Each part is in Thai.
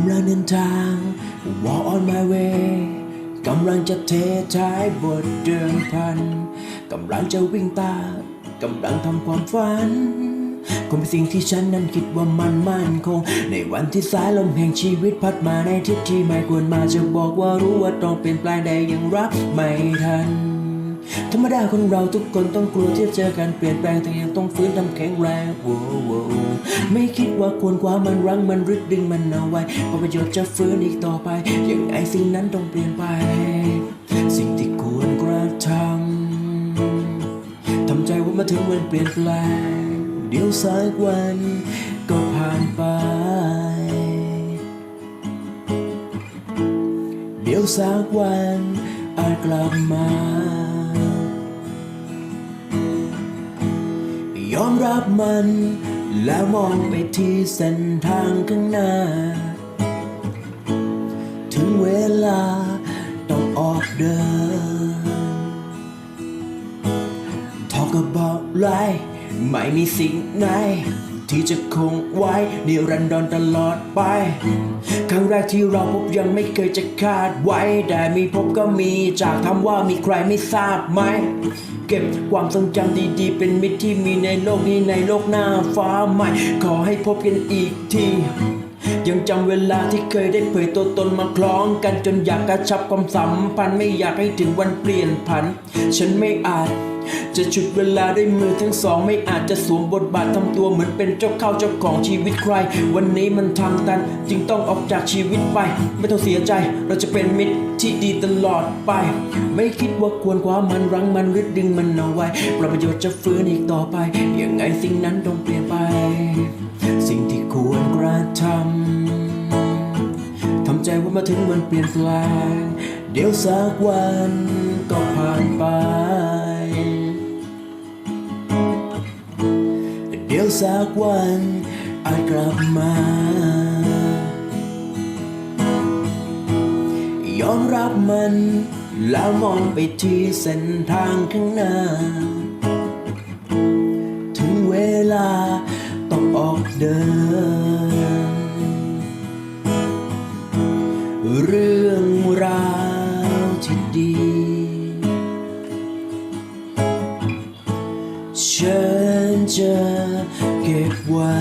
ำลังเดินทาง Walk on my way กำลังจะเทท้ายบทเดิมพัน กำลังจะวิ่งตาม กำลังทำความฝัน คงเป็นสิ่งที่ฉันนั้นคิดว่ามันมั่นคง ในวันที่สายลมแห่งชีวิตพัดมาในทิศที่ไม่ควรมาจะบอกว่ารู้ว่าต้องเปลี่ยนแปลงใดยังรับไม่ทัน ธรรมดาคนเราทุกคนต้องกลัวที่จะเจอการเปลี่ยนแปลงแต่ยังต้องฟื้นทำแข็งแรงโว้ ไม่คิดว่าควรคว้ามันรั้งมันรึดดึงมันเอาไว้เพราะประโยชน์จะฟื้นอีกต่อไป ยังไงสิ่งนั้นต้องเปลี่ยนไป สิ่งที่ควรกระทำทำใจว่ามาถึงวันเปลี่ยนแปลงเดี๋ยวสักวันก็ผ่านไป เดี๋ยวสักวันอาจกลับมา ยอมรับมัน แล้วมองไปที่เส้นทางข้างหน้า ถึงเวลาต้องออกเดิน Talk about life ไม่มีสิ่งไหนที่จะคงไว้นิรันดรตลอดไปค งแรกที่เราพบยังไม่เคยจะคาดไว้ แต่มีพบก็มีจากทำว่ามีใครไม่ทราบไหม เก็บความทรงจำดีๆ เป็นมิตรที่มีในโลกนี้ในโลกหน้าฟ้าใหม่ ขอให้พบกันอีกที ยังจำเวลาที่เคยได้เผยตัวตนมาคล้องกันจนอยากกระชับความสัมพันธ์ไม่อยากให้ถึงวันเปลี่ยนผัน ฉันไม่อาจจะฉุดเวลาด้วยมือทั้งสอง ไม่อาจจะสวมบทบาททำตัวเหมือนเป็นเจ้าเข้าเจ้าของชีวิตใคร วันนี้มันทางตัน จึงต้องออกจากชีวิตไป ไม่ต้องเสียใจ เราจะเป็นมิตรที่ดีตลอดไป ไม่คิดว่าควรคว้ามันรั้งมันรึดดึงมันเอาไว้ประโยชน์จะฟื้นอีกต่อไปยังไงสิ่งนั้นต้องเปลี่ยนไป ว่ามาถึงวันเปลี่ยนแปลง เดี๋ยวสักวันก็ผ่านไป เดี๋ยวสักวันอาจกลับมา ยอมรับมัน แล้วมองไปที่เส้นทางข้างหน้า ถึงเวลาต้องออกเดิน รื่องราวที่ดี ฉันจะเก็บไว้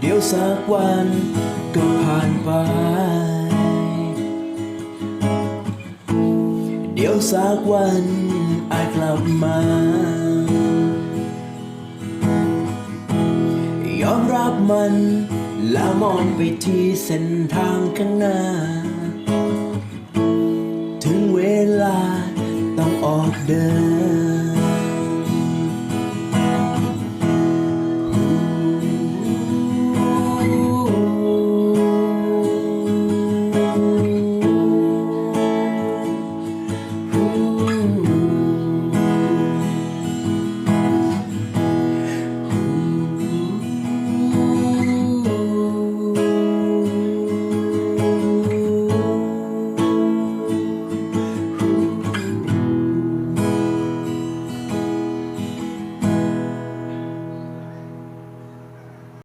เดี๋ยวสักวันก็ผ่านไป เดี๋ยวสักวันอาจกลับมา ยอมรับมันแล้วมองไปที่เส้นทางข้างหน้า ต้